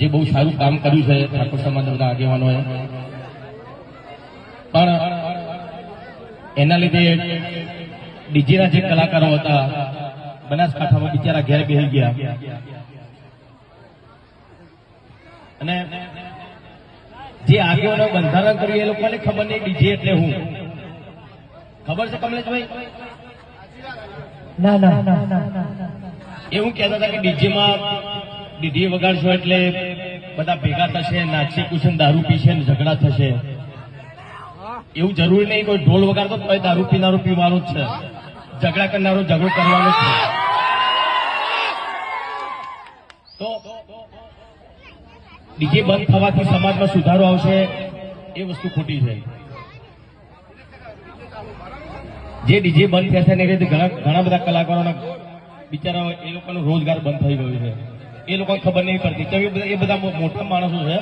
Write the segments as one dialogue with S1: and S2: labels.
S1: જે બહુ સારું કામ કર્યું છે ઠાકોર સમાજના બધા આગેવાનોએ. પણ એના લીધે ડીજેના જે કલાકારો હતા બનાસકાંઠામાં બિચારા ઘેર બેસી ગયા. અને જે આગેવાનો બંધારણ કર્યું એ લોકોને ખબર નહીં ડીજે એટલે હું. ખબર છે કમલેશભાઈ?
S2: ના ના.
S1: એવું કહેતા હતા કે ડીજેમાં ડીજે વગાડશો એટલે બધા ભેગા થશે નાચશે કુશન દારૂ પીશે ને ઝઘડા થશે. એવું જરૂરી નહીં કોઈ ઢોલ વગાડતો તો દારૂ પીનારો પીવાનો જ છે. ઝઘડા કરનારો ઝઘડો કરવાનો છે. તો ડીજે બંધ થવાથી સમાજમાં સુધારો આવશે, એ વસ્તુ ખોટી છે. જે ડીજે બંધ થશે ને એ રીતે ઘણા બધા કલાકારોના બિચારા એ લોકોનો રોજગાર બંધ થઈ ગયો છે. એ લોકોને ખબર નહીં પડતી. તો એ બધા- મોટા માણસો છે.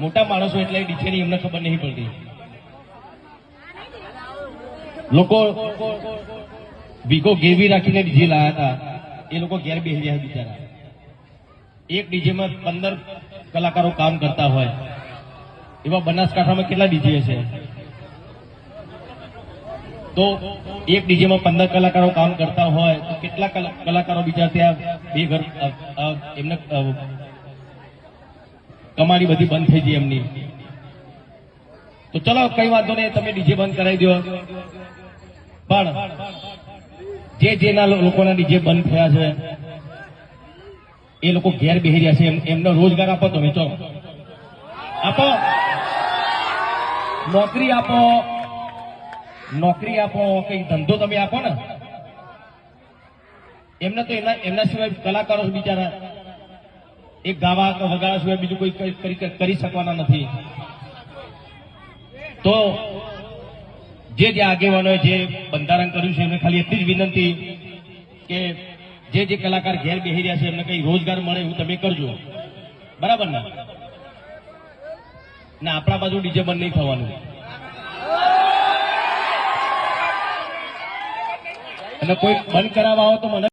S1: મોટા માણસો એટલે ડીજેની એમને ખબર નહીં પડતી. લોકો ભીખો ગેવી રાખીને ડીજે લાયા હતા. એ લોકો ઘેર બેસી રહ્યા બિચારા. એક ડીજેમાં પંદર કલાકારો કામ કરતા હોય. એવા બનાસકાંઠામાં કેટલા ડીજે છે? તો એક ડીજેમાં પંદર કલાકારો કામ કરતા હોય, તો કેટલા કલા- કલાકારો બીજા ત્યાં બે ઘર એમને કમાણી બધી બંધ થઈ ગઈ એમની. તો ચલો, કઈ વાંધો નહીં, તમે ડીજે બંધ કરાવી દો. પણ જે જેના લોકોના ડીજે બંધ થયા છે, એ લોકો ઘેર બેહી રહ્યા છે, એમ- એમનો રોજગાર આપો તમે ચો આપો. નોકરી આપો. નોકરી આપો, કઈ ધંધો તમે આપો ને. એમને તો એમના એમના સિવાય કલાકારો બિચારા. એક ગાવા કે વગાડા સિવાય બીજું કોઈ કરી- શકવાના નથી. તો જે જે આગેવાનોએ જે બંધારણ કર્યું છે, એમને ખાલી એટલી જ વિનંતી કે જે જે કલાકાર ઘેર બેસી રહ્યા છે, એમને કઈ રોજગાર મળે એવું તમે કરજો. બરાબર ને આપણા બાજુ ડીજે બંધ નહીં થવાનું. અને કોઈ બંધ કરાવવા આવો તો મને